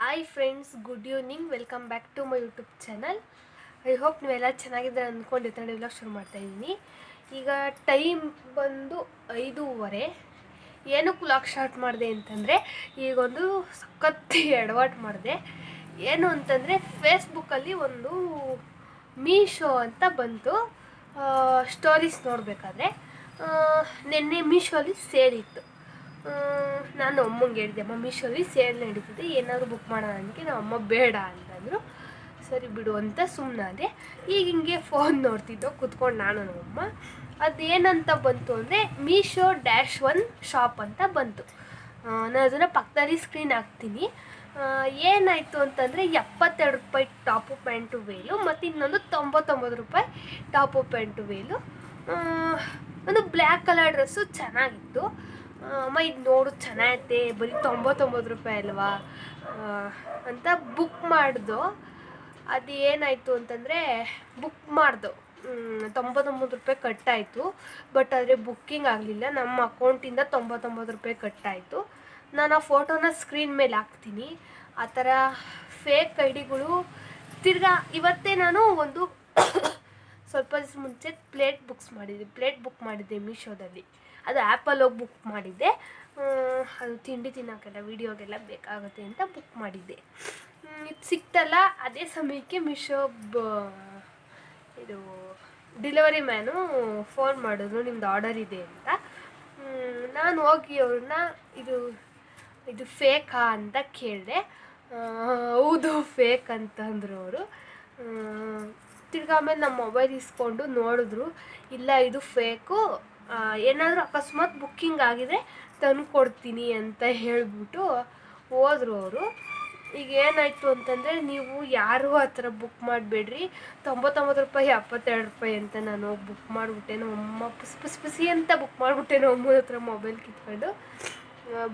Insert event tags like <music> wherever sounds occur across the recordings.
Hi friends good evening welcome back to my YouTube channel I hope ನೀವೆಲ್ಲ ಚೆನ್ನಾಗಿದ್ದಾರೆ ಅಂದ್ಕೊಂಡಿರ್ತಾರೆ ಇವಾಗ ಶುರು ಮಾಡ್ತಾ ಇದ್ದೀನಿ. ಈಗ ಟೈಮ್ ಬಂದು ಐದೂವರೆ. ಏನಕ್ಕೆ ಲಾಕ್ ಸ್ಟಾರ್ಟ್ ಮಾಡಿದೆ ಅಂತಂದರೆ ಈಗೊಂದು ಸಖತ್ ಎಡವಾಟ್ ಮಾಡಿದೆ. ಏನು ಅಂತಂದರೆ ಫೇಸ್ಬುಕ್ಕಲ್ಲಿ ಒಂದು ಮೀಶೋ ಅಂತ ಬಂತು. ಸ್ಟೋರೀಸ್ ನೋಡಬೇಕಾದ್ರೆ ನಿನ್ನೆ ಮೀಶೋಲಿ ಆ, ನಾನು ಅಮ್ಮಂಗೆ ಹೇಳಿದೆ, ಅಮ್ಮ ಮೀಶೋಲಿ ಸೇಲ್ ನಡೀತಿದೆ, ಏನಾದರೂ ಬುಕ್ ಮಾಡೋಣ ಅದಕ್ಕೆ ನಮ್ಮ ಅಮ್ಮ ಬೇಡ ಅಂತಂದರು ಸರಿ ಬಿಡು ಅಂತ ಸುಮ್ಮನಾದೆ ಈಗ ಹಿಂಗೆ ಫೋನ್ ನೋಡ್ತಿದ್ದೋ ಕುತ್ಕೊಂಡು ನಾನು ನಮ್ಮಮ್ಮ ಅದೇನಂತ ಬಂತು ಅಂದರೆ ಮೀಶೋ ಡ್ಯಾಶ್ ಒನ್ ಶಾಪ್ ಅಂತ ಬಂತು. ನಾನು ಅದನ್ನು ಪಕ್ಕದಲ್ಲಿ ಸ್ಕ್ರೀನ್ ಹಾಕ್ತೀನಿ. ಏನಾಯಿತು ಅಂತಂದರೆ ಎಪ್ಪತ್ತೆರಡು ರೂಪಾಯಿ ಟಾಪು ಪ್ಯಾಂಟು ವೇಲು ಮತ್ತು ಇನ್ನೊಂದು ತೊಂಬತ್ತೊಂಬತ್ತು ರೂಪಾಯಿ ಟಾಪು ಪ್ಯಾಂಟು ವೇಲು ಒಂದು ಬ್ಲ್ಯಾಕ್ ಕಲರ್ ಡ್ರೆಸ್ಸು ಚೆನ್ನಾಗಿತ್ತು. ಅಮ್ಮ, ಇದು ನೋಡು, ಚೆನ್ನಾಗೈತೆ. ಬರೀ ತೊಂಬತ್ತೊಂಬತ್ತು ರೂಪಾಯಿ ಅಲ್ವಾ? ಅಂತ ಬುಕ್ ಮಾಡ್ದು. ಅದು ಏನಾಯಿತು ಅಂತಂದರೆ ಬುಕ್ ಮಾಡ್ದು. ತೊಂಬತ್ತೊಂಬತ್ತು ರೂಪಾಯಿ ಕಟ್ಟಾಯಿತು. ಬಟ್ ಆದರೆ ಬುಕ್ಕಿಂಗ್ ಆಗಲಿಲ್ಲ. ನಮ್ಮ ಅಕೌಂಟಿಂದ ತೊಂಬತ್ತೊಂಬತ್ತು ರೂಪಾಯಿ ಕಟ್ಟಾಯಿತು. ನಾನು ಆ ಫೋಟೋನ ಸ್ಕ್ರೀನ್ ಮೇಲೆ ಹಾಕ್ತೀನಿ. ಆ ಥರ ಫೇಕ್ ಐಡಿಗಳು ತಿರ್ಗಾ ಇವತ್ತೇ ನಾನು ಒಂದು <coughs> ಸ್ವಲ್ಪ ದಿವಸ ಮುಂಚೆ ಪ್ಲೇಟ್ ಬುಕ್ಸ್ ಮಾಡಿದ್ದೆ. ಪ್ಲೇಟ್ ಬುಕ್ ಮಾಡಿದ್ದೆ ಮೀಶೋದಲ್ಲಿ ಅದು ಆ್ಯಪಲ್ಲಿ ಹೋಗಿ ಬುಕ್ ಮಾಡಿದ್ದೆ. ಅದು ತಿಂಡಿ ತಿನ್ನೋಕ್ಕೆಲ್ಲ, ವೀಡಿಯೋಗೆಲ್ಲ ಬೇಕಾಗುತ್ತೆ ಅಂತ ಬುಕ್ ಮಾಡಿದ್ದೆ. ಇದು ಸಿಕ್ತಲ್ಲ, ಅದೇ ಸಮಯಕ್ಕೆ ಮಿಶೋ ಬ, ಇದು ಡೆಲಿವರಿ ಮ್ಯಾನು ಫೋನ್ ಮಾಡಿದ್ರು, ನಿಮ್ದು ಆರ್ಡರ್ ಇದೆ ಅಂತ. ನಾನು ಹೋಗಿ ಅವ್ರನ್ನ, ಇದು ಇದು ಫೇಕಾ ಅಂತ ಕೇಳಿದೆ. ಹೌದು ಫೇಕ್ ಅಂತಂದರು ಅವರು. ತಿರ್ಗಾಮೇಲೆ ನಮ್ಮ ಮೊಬೈಲ್ ಇಸ್ಕೊಂಡು ನೋಡಿದ್ರು, ಇಲ್ಲ ಇದು ಫೇಕು ಏನಾದರೂ ಅಕಸ್ಮಾತ್ ಬುಕ್ಕಿಂಗ್ ಆಗಿದೆ ತಂದು ಕೊಡ್ತೀನಿ ಅಂತ ಹೇಳಿಬಿಟ್ಟು ಹೋದರು ಅವರು. ಈಗ ಏನಾಯಿತು ಅಂತಂದರೆ, ನೀವು ಯಾರು ಆ ಥರ ಬುಕ್ ಮಾಡಬೇಡ್ರಿ. ತೊಂಬತ್ತೊಂಬತ್ತು ರೂಪಾಯಿ ಎಪ್ಪತ್ತೆರಡು ರೂಪಾಯಿ ಅಂತ ನಾನು ಬುಕ್ ಮಾಡಿಬಿಟ್ಟೆ. ಅಮ್ಮ ಪುಸ್ ಪುಸ್ ಪುಸಿ ಅಂತ ಬುಕ್ ಮಾಡಿಬಿಟ್ಟೆ ಅಮ್ಮನ ಹತ್ರ ಮೊಬೈಲ್ ಕಿತ್ಕೊಂಡು.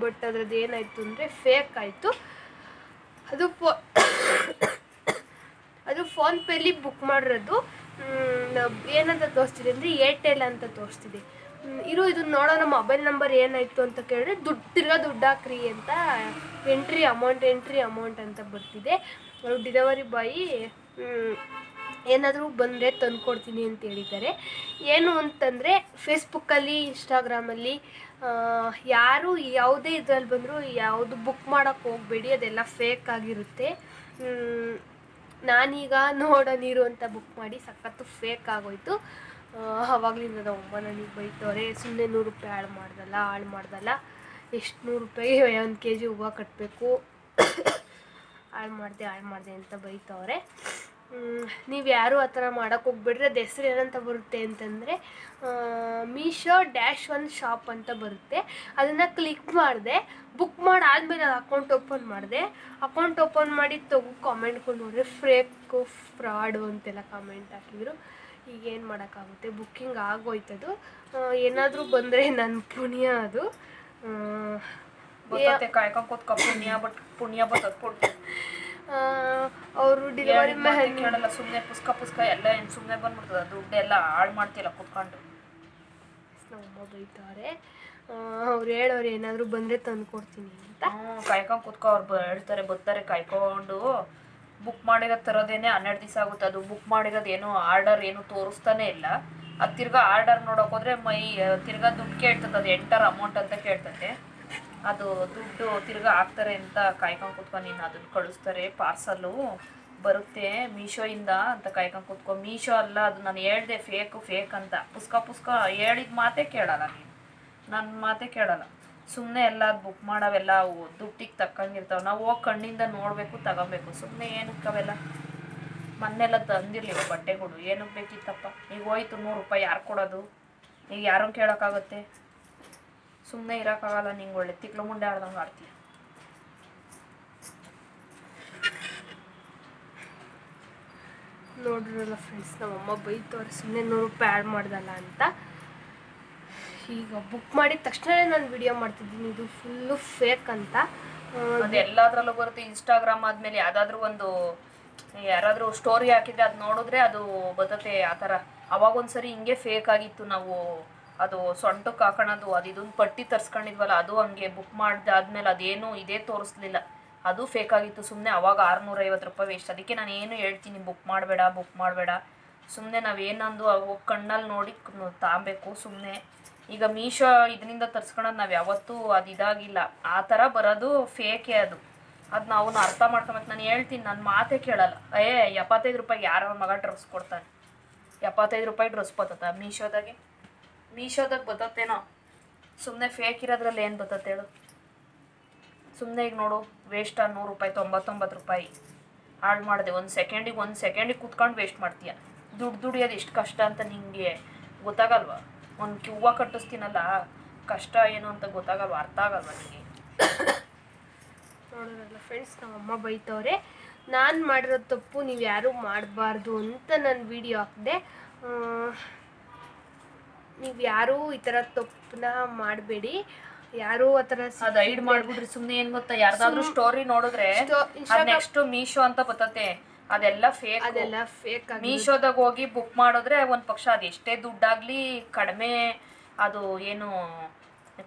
ಬಟ್ ಅದ್ರದ್ದು ಏನಾಯಿತು ಅಂದರೆ ಫೇಕ್ ಆಯಿತು. ಅದು ಫೋ, ಅದು ಫೋನ್ಪೇಲಿ ಬುಕ್ ಮಾಡಿರೋದು ಏನಂತ ತೋರಿಸ್ತಿದೆ ಅಂದರೆ ಏರ್ಟೆಲ್ ಅಂತ ತೋರಿಸ್ತಿದೆ. ಇರು ಇದನ್ನ ನೋಡೋಣ ಮೊಬೈಲ್ ನಂಬರ್ ಏನಾಯಿತು ಅಂತ ಕೇಳಿದ್ರೆ, ದುಡ್ಡು ತಿರ್ಗಾ ದುಡ್ಡು ಹಾಕ್ರಿ ಅಂತ ಎಂಟ್ರಿ ಅಮೌಂಟ್ ಎಂಟ್ರಿ ಅಮೌಂಟ್ ಅಂತ ಬರ್ತಿದೆ. ಅವರು ಡಿಲವರಿ ಬಾಯಿ ಏನಾದರೂ ಬಂದರೆ ತಂದ್ಕೊಡ್ತೀನಿ ಅಂತ ಹೇಳಿದ್ದಾರೆ. ಏನು ಅಂತಂದರೆ ಫೇಸ್ಬುಕ್ಕಲ್ಲಿ ಇನ್ಸ್ಟಾಗ್ರಾಮಲ್ಲಿ ಯಾರು ಯಾವುದೇ ಇದರಲ್ಲಿ ಬಂದರೂ ಯಾವುದು ಬುಕ್ ಮಾಡೋಕ್ಕೆ ಹೋಗಬೇಡಿ, ಅದೆಲ್ಲ ಫೇಕ್ ಆಗಿರುತ್ತೆ. ನಾನೀಗ ನೋಡೋ ನೀರು ಅಂತ ಬುಕ್ ಮಾಡಿ ಸಖತ್ತು ಫೇಕ್ ಆಗೋಯ್ತು. ಅವಾಗಲಿಂದ ನಮ್ಮ ಅಮ್ಮ ನನಗೆ ಬೈತವ್ರೆ ಸುಮ್ಮನೆ ನೂರು ರೂಪಾಯಿ ಹಾಳು ಮಾಡ್ದಲ್ಲ ಹಾಳು ಮಾಡ್ದಲ್ಲ, ಎಷ್ಟು ನೂರು ರೂಪಾಯಿ <laughs> ಒಂದು ಕೆ ಜಿ ಹೂವು ಕಟ್ಟಬೇಕು ಹಾಳು <coughs> ಮಾಡಿದೆ ಹಾಳು ಮಾಡಿದೆ ಅಂತ ಬೈತವ್ರೆ. ನೀವು ಯಾರು ಆ ಥರ ಮಾಡೋಕ್ಕೆ ಹೋಗ್ಬಿಡ್ರಿ, ಅದು ಹೆಸ್ರು ಏನಂತ ಬರುತ್ತೆ ಅಂತಂದರೆ ಮೀಶೋ ಡ್ಯಾಶ್ ಒನ್ ಶಾಪ್ ಅಂತ ಬರುತ್ತೆ. ಅದನ್ನು ಕ್ಲಿಕ್ ಮಾಡಿದೆ, ಬುಕ್ ಮಾಡಾದ್ಮೇಲೆ ಅದು ಅಕೌಂಟ್ ಓಪನ್ ಮಾಡಿದೆ. ಅಕೌಂಟ್ ಓಪನ್ ಮಾಡಿ ತಗೋ, ಕಾಮೆಂಟ್ಗಳು ನೋಡಿದ್ರೆ ಫ್ರೇಕು ಫ್ರಾಡು ಅಂತೆಲ್ಲ ಕಾಮೆಂಟ್ ಹಾಕಿದ್ರು. ಈಗ ಏನು ಮಾಡೋಕ್ಕಾಗುತ್ತೆ? ಬುಕ್ಕಿಂಗ್ ಆಗೋಯ್ತದು. ಏನಾದರೂ ಬಂದರೆ ನನ್ನ ಪುಣ್ಯ ಅದು. ಕಾಯ್ಕೊಂಡ್ ಕೂತ್ಕೊ ಪುಣ್ಯ ಬಟ್ ಪುಣ್ಯ ಬರ್ತದ ಪುಣ್ಯ ಅವರು ಡೆಲಿವರಿ ಮ್ಯಾನ್ ಕೇಳಲ್ಲ ಸುಮ್ಮನೆ ಪುಸ್ಕ ಪುಸ್ಕ ಎಲ್ಲ ಏನು ಸುಮ್ಮನೆ ಬಂದ್ಬಿಡ್ತದ? ದುಡ್ಡೆಲ್ಲ ಹಾಳು ಮಾಡ್ತಿಲ್ಲ ಕುತ್ಕೊಂಡು. ನಮ್ಮಮ್ಮ ಬೈತಾರೆ. ಅವ್ರು ಹೇಳೋರು ಏನಾದರೂ ಬಂದರೆ ತಂದು ಕೊಡ್ತೀನಿ ಅಂತ ಕಾಯ್ಕೊಂಡು ಕುತ್ಕೊ ಅವ್ರು ಹೇಳ್ತಾರೆ ಬರ್ತಾರೆ ಕಾಯ್ಕೊಂಡು. ಬುಕ್ ಮಾಡಿರೋದು ತರೋದೇನೆ ಹನ್ನೆರಡು ದಿವಸ ಆಗುತ್ತೆ. ಅದು ಬುಕ್ ಮಾಡಿರೋದು ಏನು ಆರ್ಡರ್ ಏನು ತೋರಿಸ್ತಾನೆ ಇಲ್ಲ. ಅದು ತಿರ್ಗಾ ಆರ್ಡರ್ ನೋಡೋಕೆ ಹೋದ್ರೆ ಮೈ, ತಿರ್ಗಾ ದುಡ್ಡು ಕೇಳ್ತದೆ. ಅದು ಎಂಟರ್ ಅಮೌಂಟ್ ಅಂತ ಕೇಳ್ತದೆ. ಅದು ದುಡ್ಡು ತಿರ್ಗಾ ಹಾಕ್ತಾರೆ ಅಂತ ಕಾಯ್ಕೊಂಡು ಕೂತ್ಕೊಂಡು ನೀನು ಅದನ್ನು ಕಳಿಸ್ತಾರೆ. ಪಾರ್ಸಲ್ಲು ಬರುತ್ತೆ ಮೀಶೋಯಿಂದ ಅಂತ ಕಾಯ್ಕೊಂಡು ಕೂತ್ಕೊ ಮೀಶೋ ಅಲ್ಲ, ಅದು ನಾನು ಹೇಳ್ದೆ ಫೇಕು ಫೇಕ್ ಅಂತ. ಪುಸ್ಕ ಪುಸ್ಕ ಹೇಳಿದ ಮಾತೇ ಕೇಳಲ್ಲ ನೀನು. ನನ್ನ ಮಾತೇ ಕೇಳಲ್ಲ. ಸುಮ್ಮನೆ ಎಲ್ಲ ಬುಕ್ ಮಾಡೋವೆಲ್ಲ ಅವು ದುಡ್ಡಿಗೆ ತಕ್ಕಂಗಿರ್ತಾವೆ. ನಾವು ಹೋಗಿ ಕಣ್ಣಿಂದ ನೋಡಬೇಕು, ತಗೊಬೇಕು. ಸುಮ್ಮನೆ ಏನಕ್ಕೆ ಅವೆಲ್ಲ? ಮೊನ್ನೆಲ್ಲ ತಂದಿರಲಿ ಬಟ್ಟೆಗಳು ಏನಕ್ಕೆ ಬೇಕಿತ್ತಪ್ಪ? ಈಗ ಹೋಯ್ತು ನೂರು ರೂಪಾಯಿ ಯಾರು ಕೊಡೋದು? ಈಗ ಯಾರು ಕೇಳೋಕ್ಕಾಗುತ್ತೆ? ಸುಮ್ಮನೆ ಇರೋಕ್ಕಾಗಲ್ಲ ನಿಂಗೆ ಒಳ್ಳೆ ತಿಕ್ಳು ಮುಂಡೆ ಆಡ್ದಂಗೆ ಆಡ್ತೀಯ. ನೋಡ್ರಲ್ಲ ಫ್ರೆಂಡ್ಸ್ ನಮ್ಮಮ್ಮ ಅವ್ರು ಸುಮ್ಮನೆ ನೂರು ರೂಪಾಯಿ ಆ್ಯಡ್ ಮಾಡ್ದಲ್ಲ ಅಂತ. ಈಗ ಬುಕ್ ಮಾಡಿದ ತಕ್ಷಣ ನಾನು ವಿಡಿಯೋ ಮಾಡ್ತಿದ್ದೀನಿ. ಇದು ಫುಲ್ಲು ಫೇಕ್ ಅಂತ. ಅದು ಎಲ್ಲದ್ರಲ್ಲೂ ಬರುತ್ತೆ. ಇನ್ಸ್ಟಾಗ್ರಾಮ್ ಆದ್ಮೇಲೆ ಯಾವುದಾದ್ರೂ ಒಂದು, ಯಾರಾದರೂ ಸ್ಟೋರಿ ಹಾಕಿದ್ರೆ ಅದು ನೋಡಿದ್ರೆ ಅದು ಬರುತ್ತೆ ಆ ಥರ. ಅವಾಗ ಒಂದ್ಸರಿ ಹಿಂಗೆ ಫೇಕ್ ಆಗಿತ್ತು ನಾವು. ಅದು ಸೊಂಟಕ್ಕೆ ಹಾಕೋಣದು ಅದು ಇದೊಂದು ಪಟ್ಟಿ ತರ್ಸ್ಕೊಂಡಿದ್ವಲ್ಲ, ಅದು ಹಂಗೆ ಬುಕ್ ಮಾಡ್ದಾದ್ಮೇಲೆ ಅದೇನು ಇದೇ ತೋರಿಸ್ಲಿಲ್ಲ. ಅದು ಫೇಕ್ ಆಗಿತ್ತು. ಸುಮ್ಮನೆ ಅವಾಗ ಆರುನೂರೈವತ್ತು ರೂಪಾಯಿ ವೇಸ್ಟ್ ಅದಕ್ಕೆ ನಾನು ಏನು ಹೇಳ್ತೀನಿ ಬುಕ್ ಮಾಡಬೇಡ ಬುಕ್ ಮಾಡಬೇಡ. ಸುಮ್ಮನೆ ನಾವೇನಂದು ಅವು ಕಣ್ಣಲ್ಲಿ ನೋಡಿ ತಾಂಬೇಕು ಸುಮ್ಮನೆ ಈಗ ಮೀಶೋ ಇದರಿಂದ ತರ್ಸ್ಕೊಳೋದು ನಾವು ಯಾವತ್ತೂ ಅದು ಇದಾಗಿಲ್ಲ. ಆ ಥರ ಬರೋದು ಫೇಕೆ ಅದು. ಅದು ನಾವು ಅರ್ಥ ಮಾಡ್ಕೊಬೇಕು. ನಾನು ಹೇಳ್ತೀನಿ ನನ್ನ ಮಾತೇ ಕೇಳಲ್ಲ. ಏ, ಎಪ್ಪತ್ತೈದು ರೂಪಾಯಿಗೆ ಯಾರೋ ಮಗ ಡ್ರೆಸ್ ಕೊಡ್ತಾನೆ. ಎಪ್ಪತ್ತೈದು ರೂಪಾಯಿ ಡ್ರೆಸ್ ಬರ್ತದ ಮೀಶೋದಾಗೆ? ಮೀಶೋದಾಗ ಬತ್ತತ್ತೇನೋ? ಸುಮ್ಮನೆ ಫೇಕ್ ಇರೋದ್ರಲ್ಲಿ ಏನು ಬತ್ತತ್ತೆ ಹೇಳು? ಸುಮ್ಮನೆ ಈಗ ನೋಡು ವೇಸ್ಟ್ ನೂರು ರೂಪಾಯಿ, ತೊಂಬತ್ತೊಂಬತ್ತು ರೂಪಾಯಿ. ಹಾಳು ಮಾಡಿದೆ. ಒಂದು ಸೆಕೆಂಡಿಗೆ ಒಂದು ಸೆಕೆಂಡಿಗೆ ಕೂತ್ಕೊಂಡು ವೇಸ್ಟ್ ಮಾಡ್ತೀಯ? ದುಡ್ಡು ದುಡಿಯೋದು ಎಷ್ಟು ಕಷ್ಟ ಅಂತ ನಿಮಗೆ ಗೊತ್ತಾಗಲ್ವಾ? ಒಂದು ಕ್ಯೂವ ಕಟ್ಟಿಸ್ತೀನಲ್ಲ ಕಷ್ಟ ಏನು ಅಂತ ಗೊತ್ತಾಗಲ್ವ ಅರ್ಥ ಆಗಲ್ವ ನಿಮಗೆ. ನೋಡೋರಲ್ಲ ಫ್ರೆಂಡ್ಸ್ ನಮ್ಮ ಅಮ್ಮ ಬೈತವ್ರೆ. ನಾನು ಮಾಡಿರೋ ತಪ್ಪು ನೀವು ಯಾರೂ ಮಾಡಬಾರ್ದು ಅಂತ ನಾನು ವಿಡಿಯೋ ಹಾಕಿದೆ. ನೀವು ಯಾರೂ ಈ ಥರ ತಪ್ಪನ್ನ ಮಾಡಬೇಡಿ. ಯಾರು ಆ ಥರ ಮಾಡ್ಬಿಡ್ರಿ ಸುಮ್ಮನೆ ಏನು ಗೊತ್ತಾ? ಯಾರ್ದಾದ್ರೂ ಸ್ಟೋರಿ ನೋಡಿದ್ರೆ ನೆಕ್ಸ್ಟ್ ಮೀಶೋ ಅಂತ ಬರ್ತತೆ. ಅದೆಲ್ಲ ಫೇಕ್ ಅದೆಲ್ಲ ಫೇಕ್ ಮೀಶೋದಾಗ ಹೋಗಿ ಬುಕ್ ಮಾಡಿದ್ರೆ ಒಂದ್ ಪಕ್ಷ ಅದು ಎಷ್ಟೇ ದುಡ್ಡಾಗ್ಲಿ ಕಡಿಮೆ ಅದು ಏನು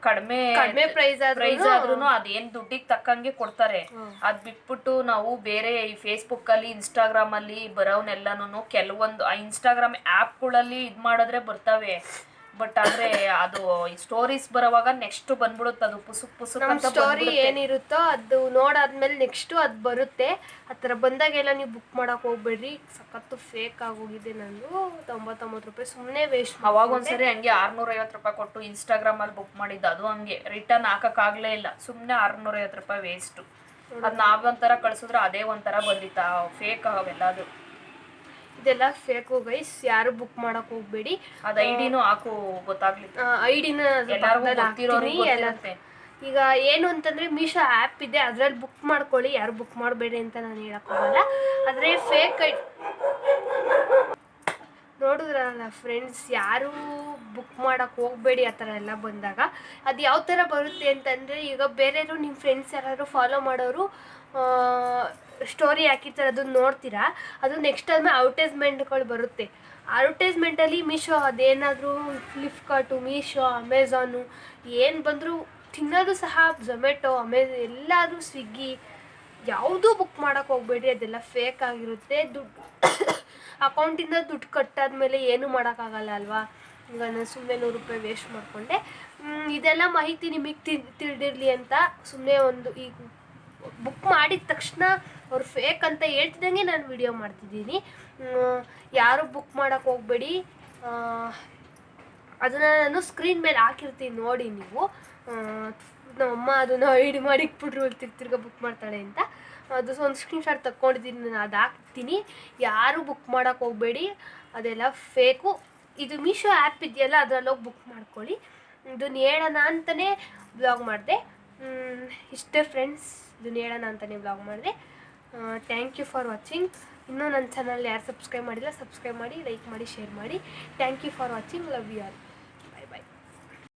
ಕಡಿಮೆ ಕಡಿಮೆ ಪ್ರೈಸ್ ಆದ್ರೂ ಪ್ರೈಸ್ ಆದ್ರೂ ಅದೇನ್ ದುಡ್ಡಿಗೆ ತಕ್ಕಂಗೆ ಕೊಡ್ತಾರೆ. ಅದ್ ಬಿಟ್ಬಿಟ್ಟು ನಾವು ಬೇರೆ ಈ ಫೇಸ್ಬುಕ್ ಅಲ್ಲಿ ಇನ್ಸ್ಟಾಗ್ರಾಮ್ ಅಲ್ಲಿ ಬರೋನೆಲ್ಲಾನು ಕೆಲವೊಂದು ಆ ಇನ್ಸ್ಟಾಗ್ರಾಮ್ ಆ್ಯಪ್ಗಳಲ್ಲಿ ಇದ್ ಮಾಡಿದ್ರೆ ಬರ್ತವೆ. ಬಟ್ ಆದ್ರೆ ಅದು ಸ್ಟೋರೀಸ್ ಬರೋವಾಗ ನೆಕ್ಸ್ಟ್ ಬಂದ್ಬಿಡುತ್ತೆ ಅದು ಪುಸುಕ್ ಪುಸುಕ್ ನಮ್ಮ ಅಂತ ಸ್ಟೋರಿ ಏನಿರುತ್ತೋ ಅದು ನೋಡಾದ್ಮೇಲೆ ನೆಕ್ಸ್ಟು ಅದು ಬರುತ್ತೆ. ಆ ಥರ ಬಂದಾಗೆಲ್ಲ ನೀವು ಬುಕ್ ಮಾಡಕ್ ಹೋಗ್ಬೇಡ್ರಿ. ಸಖತ್ತು ಫೇಕ್ ಆಗೋಗಿದೆ ನಂದು. ತೊಂಬತ್ತೊಂಬತ್ತು ರೂಪಾಯಿ ಸುಮ್ಮನೆ ವೇಸ್ಟ್ ಅವಾಗ ಒಂದ್ಸರಿ ಹಂಗೆ ಆರ್ನೂರ ಐವತ್ತು ರೂಪಾಯಿ ಕೊಟ್ಟು ಇನ್ಸ್ಟಾಗ್ರಾಮ್ ಅಲ್ಲಿ ಬುಕ್ ಮಾಡಿದ್ದು ಅದು ಹಂಗೆ. ರಿಟರ್ನ್ ಹಾಕಕ್ಕಾಗ್ಲೇ ಇಲ್ಲ. ಸುಮ್ಮನೆ ಆರ್ನೂರ ಐವತ್ತು ರೂಪಾಯಿ ವೇಸ್ಟ್ ಅದ್ ನಾವೊಂಥರ ಕಳ್ಸಿದ್ರೆ ಅದೇ ಒಂಥರ ಬಂದಿತ್ತ ಫೇಕ್ ಅವೆಲ್ಲ ಅದು. ಇದೆಲ್ಲ ಫೇಕು ಗೈಸ್ ಯಾರು ಬುಕ್ ಮಾಡಕ್ ಹೋಗ್ಬೇಡಿ. ಅದ ಐಡಿನೂ ಹಾಕು ಗೊತ್ತಾಗ್ಲಿ. ಐಡಿನ ಈಗ ಏನು ಅಂತಂದ್ರೆ ಮೀಶೋ ಆ್ಯಪ್ ಇದೆ ಅದ್ರಲ್ಲಿ ಬುಕ್ ಮಾಡ್ಕೊಳ್ಳಿ ಯಾರು ಬುಕ್ ಮಾಡಬೇಡಿ ಅಂತ ನಾನು ಹೇಳಕ್ಕಾಗಲ್ಲ ಆದರೆ ಫೇಕ್ ಐ ನೋಡಿದ್ರಲ್ಲ ಫ್ರೆಂಡ್ಸ್ ಯಾರು ಬುಕ್ ಮಾಡಕ್ಕೆ ಹೋಗಬೇಡಿ ಆ ಥರ ಎಲ್ಲ ಬಂದಾಗ. ಅದು ಯಾವ ಥರ ಬರುತ್ತೆ ಅಂತಂದರೆ ಈಗ ಬೇರೆಯವರು ನಿಮ್ಮ ಫ್ರೆಂಡ್ಸ್ ಯಾರಾದರೂ ಫಾಲೋ ಮಾಡೋರು ಸ್ಟೋರಿ ಹಾಕಿರ್ತಾರೆ ಅದನ್ನ ನೋಡ್ತೀರಾ? ಅದು ನೆಕ್ಸ್ಟ್ ಟೈಮ್ ಅಡ್ವರ್ಟೈಸ್ಮೆಂಟ್ಗಳು ಬರುತ್ತೆ. ಅಡ್ವರ್ಟೈಸ್ಮೆಂಟಲ್ಲಿ ಮೀಶೋ ಅದೇನಾದರೂ ಫ್ಲಿಪ್ಕಾರ್ಟು ಮೀಶೋ ಅಮೆಝಾನು ಏನು ಬಂದರೂ ತಿನ್ನೋದು ಸಹ ಝೊಮ್ಯಾಟೊ ಅಮೆಝ್ ಎಲ್ಲಾದರೂ ಸ್ವಿಗ್ಗಿ ಯಾವುದೂ ಬುಕ್ ಮಾಡೋಕ್ಕೆ ಹೋಗ್ಬೇಡಿ, ಅದೆಲ್ಲ ಫೇಕ್ ಆಗಿರುತ್ತೆ. ದುಡ್ಡು <coughs> ಅಕೌಂಟಿಂದ ದುಡ್ಡು ಕಟ್ಟಾದ್ಮೇಲೆ ಏನೂ ಮಾಡೋಕ್ಕಾಗಲ್ಲ ಅಲ್ವಾ? ಈಗ ನಾನು ಸುಮ್ಮನೆ ನೂರು ರೂಪಾಯಿ ವೇಸ್ಟ್ ಮಾಡಿಕೊಂಡೆ. ಇದೆಲ್ಲ ಮಾಹಿತಿ ನಿಮಗೆ ತಿಳಿದಿರಲಿ ಅಂತ ಸುಮ್ಮನೆ ಒಂದು ಈಗ ಬುಕ್ ಮಾಡಿದ ತಕ್ಷಣ ಅವ್ರು ಫೇಕ್ ಅಂತ ಹೇಳ್ತಿದ್ದಂಗೆ ನಾನು ವಿಡಿಯೋ ಮಾಡ್ತಿದ್ದೀನಿ. ಯಾರು ಬುಕ್ ಮಾಡೋಕ್ಕೆ ಹೋಗಬೇಡಿ. ಅದನ್ನು ನಾನು ಸ್ಕ್ರೀನ್ ಮೇಲೆ ಹಾಕಿರ್ತೀನಿ ನೋಡಿ ನೀವು. ನಮ್ಮಮ್ಮ ಅದನ್ನು ಐಡಿ ಮಾಡಿ ಇಟ್ಬಿಟ್ರು ತಿರ್ಗ ಬುಕ್ ಮಾಡ್ತಾಳೆ ಅಂತ. ಅದು ಒಂದು ಸ್ಕ್ರೀನ್ ಶಾಟ್ ತಕ್ಕೊಂಡಿದ್ದೀನಿ, ನಾನು ಅದು ಹಾಕ್ತೀನಿ. ಯಾರು ಬುಕ್ ಮಾಡೋಕ್ಕೆ ಹೋಗಬೇಡಿ. ಅದೆಲ್ಲ ಫೇಕು ಇದು ಮೀಶೋ ಆ್ಯಪ್ ಇದೆಯಲ್ಲ, ಅದರಲ್ಲೋಗಿ ಬುಕ್ ಮಾಡ್ಕೊಳ್ಳಿ. ಇದನ್ನು ಹೇಳೋಣ ಅಂತಲೇ ಬ್ಲಾಗ್ ಮಾಡಿದೆ. ಇಷ್ಟೇ ಫ್ರೆಂಡ್ಸ್ ಇದನ್ನು ಹೇಳೋಣ ಅಂತಲೇ ಬ್ಲಾಗ್ ಮಾಡಿದೆ ಥ್ಯಾಂಕ್ ಯು ಫಾರ್ ವಾಚಿಂಗ್ ಇನ್ನೂ ನನ್ನ ಚಾನಲ್ ಯಾರು ಸಬ್ಸ್ಕ್ರೈಬ್ ಮಾಡಿಲ್ಲ ಸಬ್ಸ್ಕ್ರೈಬ್ ಮಾಡಿ ಲೈಕ್ ಮಾಡಿ ಶೇರ್ ಮಾಡಿ. Thank you for watching love you all